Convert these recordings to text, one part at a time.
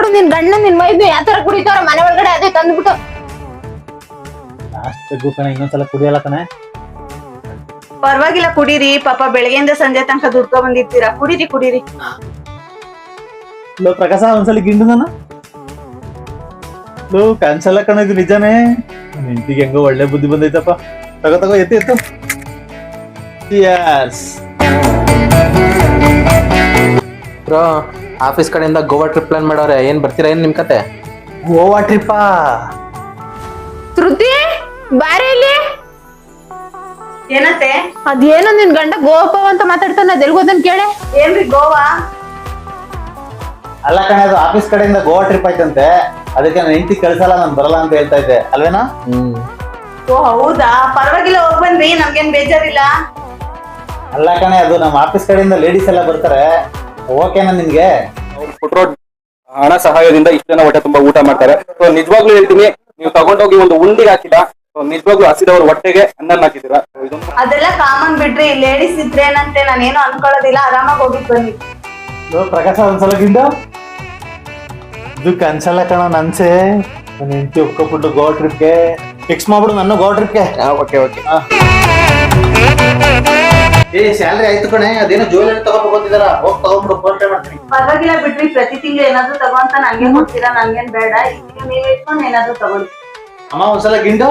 ಮಾಡಿದ್ವಿ ಯಾವ ತರ ಕುಡಿತಾರ ಮನೆ ಒಳಗಡೆ ಅದೇ ತಂದ್ಬಿಟ್ಟು. ಲಾಸ್ಟ್ ಕಣ ಇನ್ನೊಂದ್ಸಲ ಕುಡಿಯಲ್ಲ ಕಣೆ. ಪರವಾಗಿಲ್ಲ ಕುಡೀರಿ. ಪಾಪ ಬೆಳಗ್ಗೆಯಿಂದ ಸಂಜೆ ತನಕ ದುಡ್ಕೊ ಬಂದಿರ್ತೀರಾ ಕುಡೀರಿ ಕುಡೀರಿ. ಲೋ ಪ್ರಕಾಶ ಒಂದ್ಸಲ ಗಿಂಡು ನಾನು ಲೋ ಕ್ಯಾನ್ಸಲ್ ಕಣ ಇದು ನಿಜಾನೇ. ನನ್ ಹೆಂಗೋ ಒಳ್ಳೆ ಬುದ್ಧಿ ಬಂದೈತಪ್ಪ. ತಗೋ ತಗೋ ಎತ್ತು ಎತ್ತು. ಬ್ರೋ ಆಫೀಸ್ ಕಡೆಯಿಂದ ಗೋವಾ ಟ್ರಿಪ್ ಪ್ಲಾನ್ ಮಾಡೋರೆ ಏನ್ ಬರ್ತೀರಾ ಏನ್ ನಿಮ್ ಕತೆ? ಗೋವಾ ಟ್ರಿಪ್ಪಾ? ತೃತಿ ಬಾರಿ ಇಲ್ಲಿ. ಏನತ್ತೆ? ಅದೇನೋ ನಿನ್ ಗಂಡ ಗೋಪ ಅಂತ ಮಾತಾಡ್ತಾನೆ ಅದೆಲ್ಗೋದನ್ ಕೇಳೆ? ಏನ್ರಿ ಗೋವಾ? ಅಲ್ಲ ಕಣೆ ಅದು ಆಫೀಸ್ ಕಡೆಯಿಂದ ಗೋವಾ ಟ್ರಿಪ್ ಆಯ್ತಂತೆ. ಅದಕ್ಕೆ ನಾನು ಹೆಂಡತಿ ಕಳ್ಸಲ್ಲ ನಾನು ಬರಲ್ಲ ಅಂತ ಹೇಳ್ತಾ ಇದ್ದೆ. ಅಲ್ವೇನಾ? ಹ್ಮ್. ಓ ಹೌದಾ? ಪರವಾಗಿಲ್ಲ ಹೋಗ್ ಬನ್ರಿ ನಮ್ಗೇನ್ ಬೇಜಾರಿಲ್ಲ. ಅಲ್ಲ ಕಣೆ ಅದು ನಮ್ಮ ಆಫೀಸ್ ಕಡೆಯಿಂದ ಲೇಡೀಸ್ ಎಲ್ಲ ಬರ್ತಾರೆ. ಓಕೆನಾ ನಿಮ್ಗೆ? ಅವ್ರು ಕೊಟ್ಟಿರೋ ಹಣ ಸಹಾಯದಿಂದ ಇಷ್ಟು ಜನ ಹೊಟ್ಟೆ ತುಂಬಾ ಊಟ ಮಾಡ್ತಾರೆ. ಸೊ ನಿಜವಾಗ್ಲೂ ಹೇಳ್ತೀನಿ ನೀವು ತಗೊಂಡೋಗಿ ಒಂದು ಉಂಡಿಗೆ ಹಾಕಿದ ಸೊ ನಿಜವಾಗ್ಲೂ ಹಸಿದವ್ರ ಹೊಟ್ಟೆಗೆ ಅನ್ನ ಹಾಕಿದ್ದೀರಾ? So ಕಾಮನ್ ಅದೆಲ್ಲ ಕಾಮನ್ ಬಿಡ್ರಿ ಲೇಡೀಸ್ ಇದ್ರೇನಂತೆ ನಾನೇನು ಅನ್ಕೊಳ್ಳೋದಿಲ್ಲ ಆರಾಮಾಗಿ ಹೋಗಿ ಬನ್ನಿ. ಪ್ರಕಾಶ ಒಂದ್ಸಲ ಇದು ಕನ್ಸಲ್ಲ ಕಣ ನನ್ಸೆ ನನ್ನ ಹೆಂಡತಿ ಒಪ್ಕೊಬಿಟ್ಟು ಗೋವಾ ಟ್ರಿಪ್ಗೆ ಫಿಕ್ಸ್ ಮಾಡ್ಬಿಡು ನನ್ನ ಗೋವಾ ಟ್ರಿಪ್ಗೆ ಓಕೆ ಓಕೆ ಏ ಸ್ಯಾಲ್ರಿ ಆಯ್ತು ಕಣೆ ಅದೇನೋ ಜುವೆಲ್ಲರಿ ತಗೋಬೋದಿದಾರ ಹೋಗಿ ತಗೊಂಡ್ಬಿಡು ಫೋನ್ ಪೇ ಮಾಡ್ತೀನಿ. ಪರವಾಗಿಲ್ಲ ಬಿಡ್ರಿ ಪ್ರತಿ ತಿಂಗಳು ಏನಾದ್ರು ತಗೋಂತ ನನ್ಗೆ ಕೊಡ್ತೀರಾ ನನ್ಗೇನ್ ಬೇಡ. ಈ ತಿಂಗಳು ನೀವ್ ಇಟ್ಕೊಂಡು ಏನಾದ್ರು ತಗೊಳ್ಳಿ. ಅಮ್ಮ ಒಂದ್ಸಲ ಗಿಂಡು?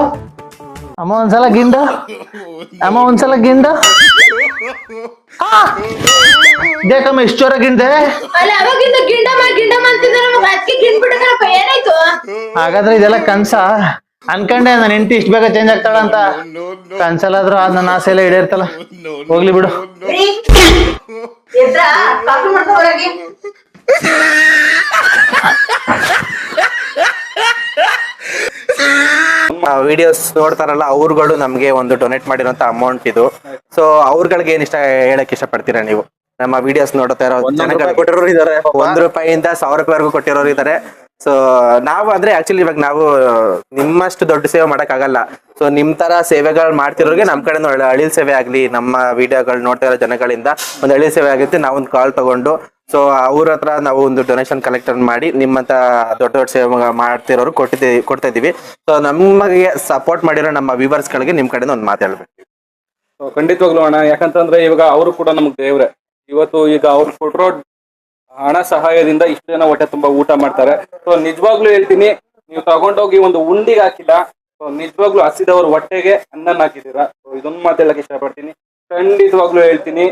ಅಮ್ಮ ಒಂದ್ಸಲ ಗಿಂಡು? ಅಮ್ಮ ಒಂದ್ಸಲ ಗಿಂಡು? ದೇಕಮ್ಮ ಇಷ್ಟು ಜೋರ ಗಿಂಡೆ ಅಲ್ಲ ಅವಾಗಿಂದ ಗಿಂಡಮ್ಮ ಗಿಂಡಮ್ಮ ಅಂತಿದ್ರೆ ನಮಗ್ ಅದಕ್ಕೆ ಏನಾಯ್ತು? ಹಾಗಾದ್ರೆ ಇದೆಲ್ಲ ಕನ್ಸ? ಅನ್ಕಂಡೆ ನನ್ನ ಹೆಂಡತಿ ಇಷ್ಟ ಬೇಗ ಚೇಂಜ್ ಆಗ್ತಾಳ ಅಂತ. ಕನ್ಸಲ್ಲಾದ್ರೂ ಅದ್ ನನ್ನ ಆಸೆ ಎಲ್ಲ ಈಡೇರ್ತಲ್ಲ. ಹೋಗ್ಲಿ ಬಿಡು. ವಿಡಿಯೋಸ್ ನೋಡ್ತಾರಲ್ಲ ಅವ್ರುಗಳು ನಮ್ಗೆ ಒಂದು ಡೊನೇಟ್ ಮಾಡಿರೋಂತ ಅಮೌಂಟ್ ಇದು. ಸೊ ಅವ್ರಗಳಿಗೆ ಏನ್ ಇಷ್ಟ ಹೇಳಕ್ ಇಷ್ಟಪಡ್ತೀರಾ ನೀವು? ನಮ್ಮ ವಿಡಿಯೋಸ್ ನೋಡ್ತಾ ಇರೋ ಜನಗಳು ಕೊಟ್ಟಿರೋರು ಇದಾರೆ. ಒಂದ್ ರೂಪಾಯಿಯಿಂದ ಸಾವಿರ ರೂಪಾಯಿವರೆಗೂ ಕೊಟ್ಟಿರೋರು ಇದಾರೆ. ಸೊ ನಾವು ಅಂದ್ರೆ ಆಕ್ಚುಲಿ ಇವಾಗ ನಾವು, ನಿಮ್ಮಷ್ಟು ದೊಡ್ಡ ಸೇವೆ ಮಾಡಕ್ ಆಗಲ್ಲ ಸೊ ನಿಮ್ ತರ ಸೇವೆಗಳು ಮಾಡ್ತಿರೋರಿಗೆ ನಮ್ ಕಡೆ ಒಳ್ಳೆ ಅಳಿಲ್ ಸೇವೆ ಆಗ್ಲಿ, ನಮ್ಮ ವಿಡಿಯೋಗಳು ನೋಡ್ತಾ ಇರೋ ಜನಗಳಿಂದ ಒಂದು ಅಳಿಲ್ ಸೇವೆ ಆಗುತ್ತೆ, ನಾವು ಒಂದು ಕಾಲ್ ತಗೊಂಡು. ಸೊ ಅವ್ರ ಹತ್ರ ನಾವು ಒಂದು ಡೊನೇಷನ್ ಕಲೆಕ್ಟ್ ಮಾಡಿ, ನಿಮ್ಮಂತ ದೊಡ್ಡ ದೊಡ್ಡ ಸೇವೆ ಮಾಡ್ತಿರೋರು ಕೊಟ್ಟಿದ್ದೀವಿ ಕೊಡ್ತಾ ಇದೀವಿ. ಸೊ ನಮಗೆ ಸಪೋರ್ಟ್ ಮಾಡಿರೋ ನಮ್ಮ ವ್ಯೂವರ್ಸ್ ಗಳಿಗೆ ನಿಮ್ ಕಡೆಯಿಂದ ಒಂದು ಹೇಳ್ಬೇಕು. ಖಂಡಿತವಾಗ್ಲೂ ಅಣ್ಣ, ಯಾಕಂತಂದ್ರೆ ಇವಾಗ ಅವರು ಕೂಡ ನಮ್ಗೆ ದೇವ್ರೆ. ಇವತ್ತು ಈಗ ಅವ್ರು ಕೊಟ್ಟಿರೋ ಹಣ ಸಹಾಯದಿಂದ ಇಷ್ಟು ಜನ ಹೊಟ್ಟೆ ತುಂಬಾ ಊಟ ಮಾಡ್ತಾರೆ. ಸೊ ನಿಜವಾಗ್ಲೂ ಹೇಳ್ತೀನಿ, ನೀವು ತಗೊಂಡೋಗಿ ಒಂದು ಉಂಡಿಗೆ ಹಾಕಿಲ್ಲ. ಸೊ ನಿಜವಾಗ್ಲೂ ಹಸಿದವ್ರ ಹೊಟ್ಟೆಗೆ ಅನ್ನ ಹಾಕಿದ್ದೀರಾ? ಸೊ ಇದೊಂದು ಮಾತು ಹೇಳಕ್ ಇಷ್ಟಪಡ್ತೀನಿ. ಖಂಡಿತವಾಗ್ಲೂ ಹೇಳ್ತೀನಿ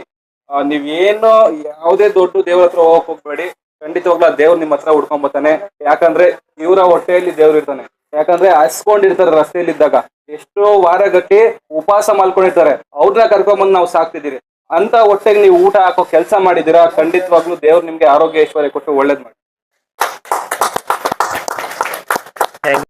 ನೀವೇನು ಯಾವುದೇ ದೊಡ್ಡ ದೇವ್ರ ಹತ್ರ ಹೋಗಕ್ ಹೋಗ್ಬೇಡಿ. ಖಂಡಿತವಾಗ್ಲೂ ಆ ದೇವ್ರು ನಿಮ್ಮ ಹತ್ರ ಹುಡ್ಕೊಂಡ್ ಬರ್ತಾನೆ ಯಾಕಂದ್ರೆ ಇವರ ಹೊಟ್ಟೆಯಲ್ಲಿ ದೇವ್ರು ಇರ್ತಾನೆ. ಯಾಕಂದ್ರೆ ಹಸ್ಕೊಂಡಿರ್ತಾರೆ ರಸ್ತೆಯಲ್ಲಿದ್ದಾಗ. ಎಷ್ಟೋ ವಾರಗಟ್ಟಿ ಉಪವಾಸ ಮಾಡ್ಕೊಂಡಿರ್ತಾರೆ. ಅವ್ರನ್ನ ಕರ್ಕೊಂಬಂದು ನಾವು ಸಾಕ್ತಿದ್ದೀರಿ. ಅಂತ ಹೊಟ್ಟೆಗೆ ನೀವು ಊಟ ಹಾಕೋ ಕೆಲಸ ಮಾಡಿದೀರಾ ಖಂಡಿತವಾಗ್ಲೂ ದೇವ್ರು ನಿಮ್ಗೆ ಆರೋಗ್ಯ ಐಶ್ವರ್ಯ ಕೊಟ್ಟು ಒಳ್ಳೇದ್ ಮಾಡಿ